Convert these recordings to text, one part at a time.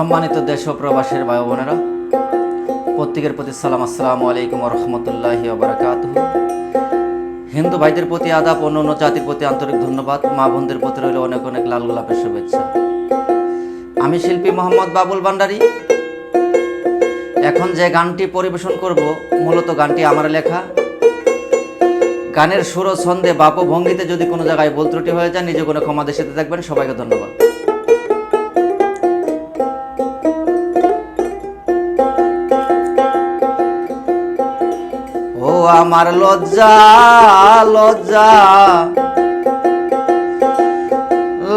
সম্মানিত দেশ ও প্রবাসের ভাই বোনেরা, প্রত্যেকের প্রতি সালাম, আসসালামু আলাইকুম রহমতুল্লাহি বারাকাত হিন্দু ভাইদের প্রতি আদাব অন্য অন্য জাতির প্রতি আন্তরিক ধন্যবাদ। মা বোনদের প্রতি রইল অনেক অনেক লাল গোলাপের শুভেচ্ছা। আমি শিল্পী মোহাম্মদ বাবুল ভান্ডারী। এখন যে গানটি পরিবেশন করব, মূলত গানটি আমার লেখা। গানের সুর ও ছন্দে বাপ ভঙ্গিতে যদি কোনো জায়গায় ভুল ত্রুটি হয়ে যায়, নিজে কোনো ক্ষমা দেশে থাকবেন সবাইকে ধন্যবাদ। ও আমার লজ্জা লজ্জা।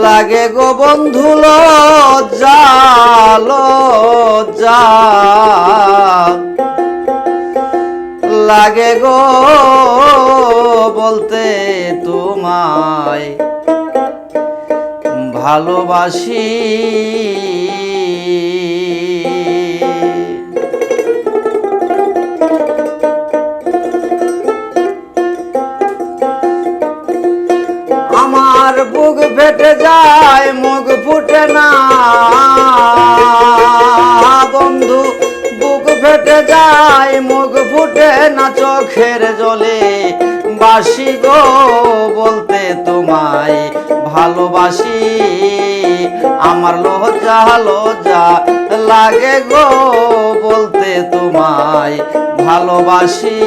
লাগে গো বন্ধু লজ্জা লজ্জা। লাগে গো বলতে তোমায় ভালোবাসি। বুক ফেটে যায়, মুখ ফুটে না। বন্ধু, বুক ফেটে যায়, মুখ ফুটে না চোখের জলে। বাসি গো, বলতে তোমায় ভালোবাসি। আমার লজ্জা লজ্জা লাগে গো, বলতে তোমায় ভালোবাসি।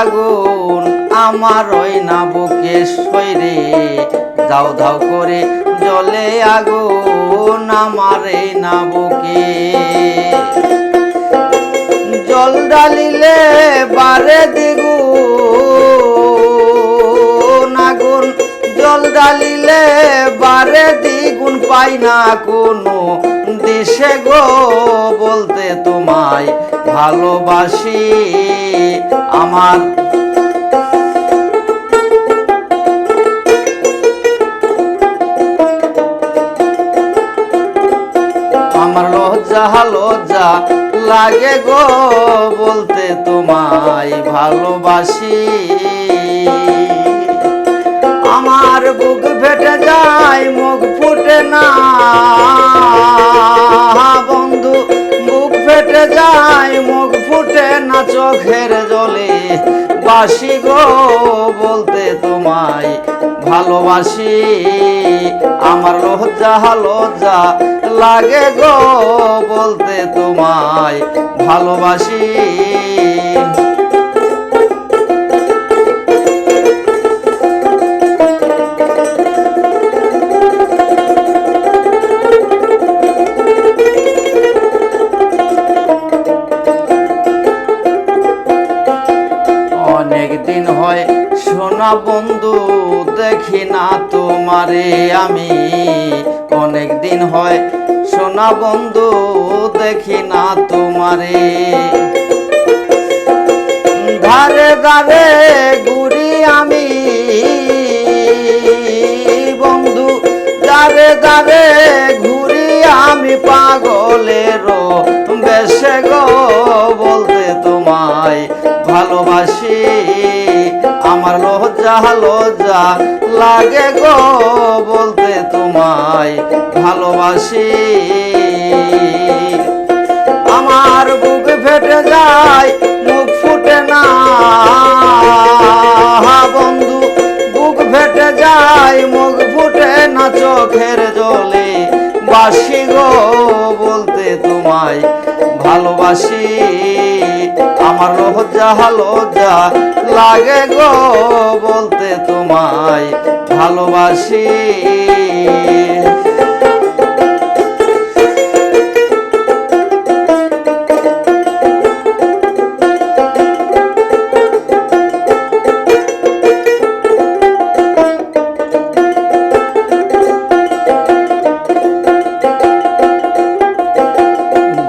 আগুন, আমার ওই না বুকে সৈরে ধাও ধাও করে জলে আগুন আমার এই না বুকে জল ডালিলে বারে দিগুন, আগুন জল ডালিলে বারে দ্বিগুণ পাই না কোনো দিশে গো বলতে তোমায় ভালোবাসি আমার। আমার লজ্জা লজ্জা লাগে গো বলতে তোমায় ভালোবাসি। চোখের জলে বাসি গো বলতে তোমায় ভালোবাসি। আমার লজ্জা লজ্জা লাগে গো বলতে তোমায় ভালোবাসি। সোনা বন্ধু, দেখি না তোমারে আমি। অনেক দিন হয়, সোনা বন্ধু, দেখি না তোমারে। ধারে ধারে ঘুরি আমি। বন্ধু ধারে দারে ঘুরি আমি পাগলের লজ্জা লজ্জা লাগে গো বলতে তোমায় ভালোবাসি। আমার বুক ফেটে যায়, মুখ ফুটে না। বন্ধু, বুক ফেটে যায়, মুখ ফুটে না চোখের জলে। বাসি গো বলতে তোমায় ভালোবাসি। আমার লজ্জা লজ্জা লাগে গো বলতে তোমায় ভালোবাসি।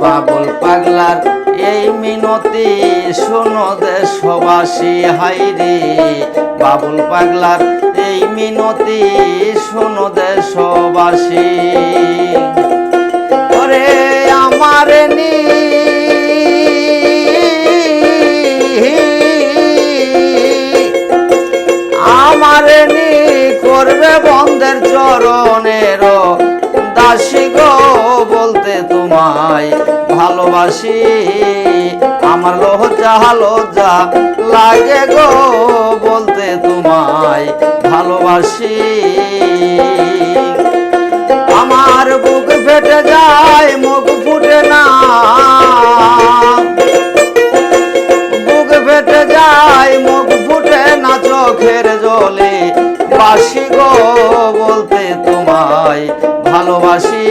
বাবুল পাগলার এই মিনতি শোনো দেশবাসী হাইরে বাবুল পাগলার। এই মিনতি শোনো দেশবাসী। ওরে আমার নি আমার নি করবে বন্ধের চরণের দাসী গো বলতে তোমায় ভালোবাসি। আমার লজ্জা লজ্জা লাগে গো বলতে তোমায় ভালোবাসি। আমার বুক ফেটে যায়, মুখ ফুটে না। বুক ফেটে যায়, মুখ ফুটে না চোখের জলে। বাসি গো বলতে তোমায় ভালোবাসি।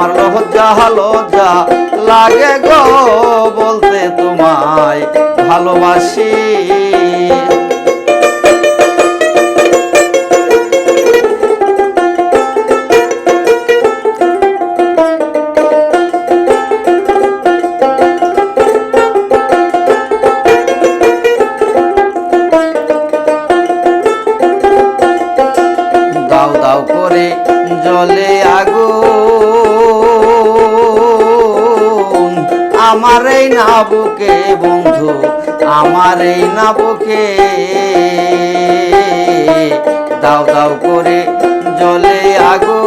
আমার লজ্জা লজ্জা লাগে গো বলতে তোমায় ভালোবাসি। দাও দাও করে জলে আগুন। নাবুকে বন্ধু? আমার এই নাবুকে দাও দাও করে জলে আগুন।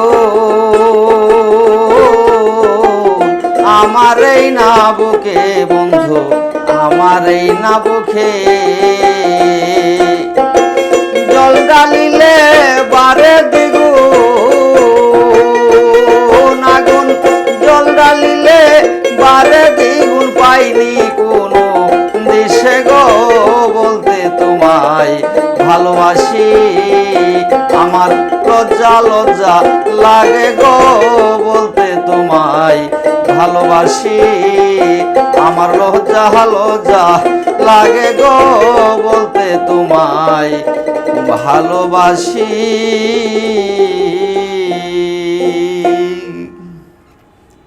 আমার এই নাবুকে বন্ধু? আমার এই নাবুকে জল ডালিলে বারে দ্বিগুণ লজ্জা লজ্জা লাগে গো বলতে তোমায় ভালোবাসি। আমার লজ্জা লজ্জা লাগে গো বলতে তোমায় ভালোবাসি।